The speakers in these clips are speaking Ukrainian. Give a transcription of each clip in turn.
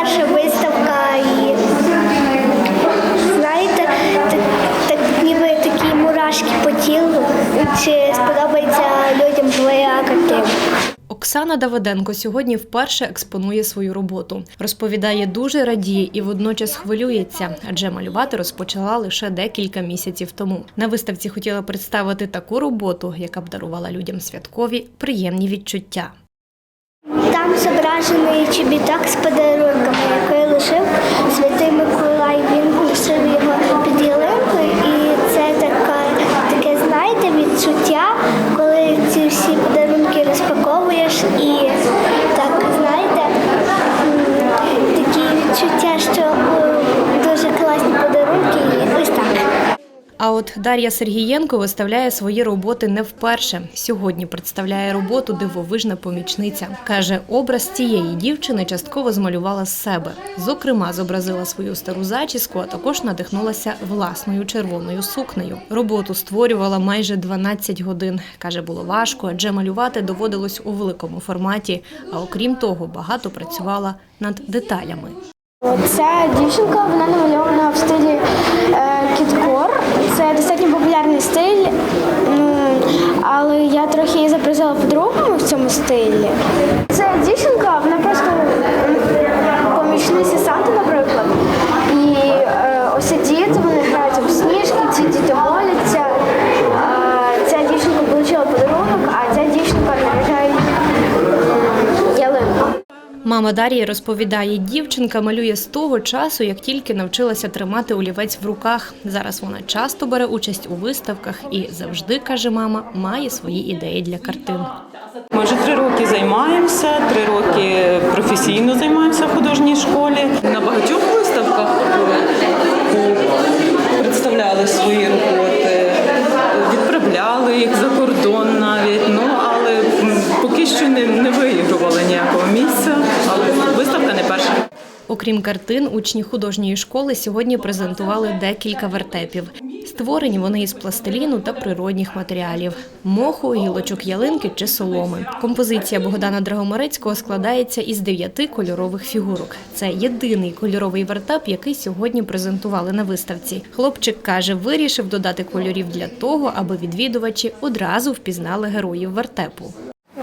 перша виставка і знаєте, так, так ніби такі мурашки по тілу. Чи сподобається людям твоя картина? Оксана Давиденко сьогодні вперше експонує свою роботу. Розповідає, дуже радіє і водночас хвилюється, адже малювати розпочала лише декілька місяців тому. На виставці хотіла представити таку роботу, яка б дарувала людям святкові приємні відчуття. Там зображений чобітак з подарунками, який лишив святий Миколай. Він лишив його під ялинкою, і це така, таке, знаєте, відчуття, коли ці всі подарунки розпаковуєш і так, знаєте, м, такі відчуття, що о, дуже класні подарунки, і ось так. А от Дар'я Сергієнко виставляє свої роботи не вперше. Сьогодні представляє роботу дивовижна помічниця. Каже, образ цієї дівчини частково змалювала з себе. Зокрема, зобразила свою стару зачіску, а також надихнулася власною червоною сукнею. Роботу створювала майже 12 годин. Каже, було важко, адже малювати доводилось у великому форматі. А окрім того, багато працювала над деталями. Ця дівчинка вона намальована в стилі е, кіткор. Це достатньо популярний стиль, але я трохи її запросила по-другому в цьому стилі. Ця дівчинка, вона просто помічниця Санти, Мама Дар'ї розповідає, дівчинка малює з того часу, як тільки навчилася тримати олівець в руках. Зараз вона часто бере участь у виставках і завжди, каже мама, має свої ідеї для картин. Ми вже три роки займаємося, три роки професійно займаємося в художній школі. На багатьох виставках представляли свої Окрім картин, учні художньої школи сьогодні презентували декілька вертепів. Створені вони із пластиліну та природних матеріалів моху, гілочок ялинки чи соломи. Композиція Богдана Драгомарецького складається із дев'яти кольорових фігурок. Це єдиний кольоровий вертеп, який сьогодні презентували на виставці. Хлопчик каже, вирішив додати кольорів для того, аби відвідувачі одразу впізнали героїв вертепу.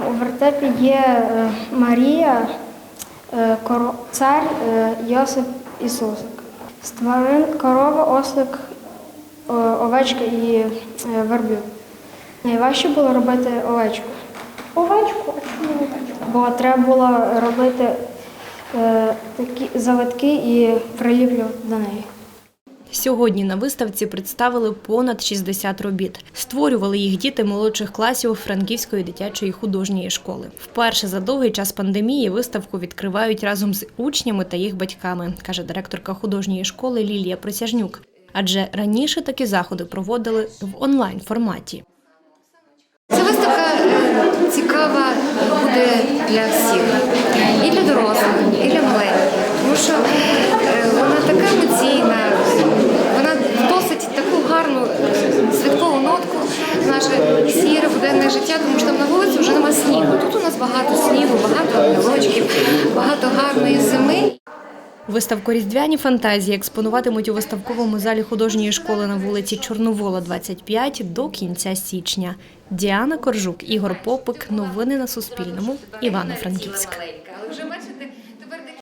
У вертепі є е, Марія, цар е, Йосип Ісусик. З тварин корова, ослик, е, овечка і е, верблюд. Найважче було робити овечку. Овечку? Бо треба було робити е, такі завитки і приліплювати до неї. Сьогодні на виставці представили понад 60 робіт. Створювали їх діти молодших класів Франківської дитячої художньої школи. Вперше за довгий час пандемії виставку відкривають разом з учнями та їх батьками, каже директорка художньої школи Лілія Присяжнюк. Адже раніше такі заходи проводили в онлайн форматі. Ця виставка е, цікава буде для всіх, і для дорослих, і для маленьких, тому що е, вона така емоційна, вона досить таку гарну святкову нотку наше сіре буденне життя, тому що там на вулиці вже нема снігу. Тут у нас багато снігу, багато ангелочків, багато гарної зими. Виставку Різдвяні фантазії експонуватимуть у виставковому залі художньої школи на вулиці Чорновола, 25 до кінця січня. Діана Коржук, Ігор Попик. Новини на Суспільному. Івано-Франківськ.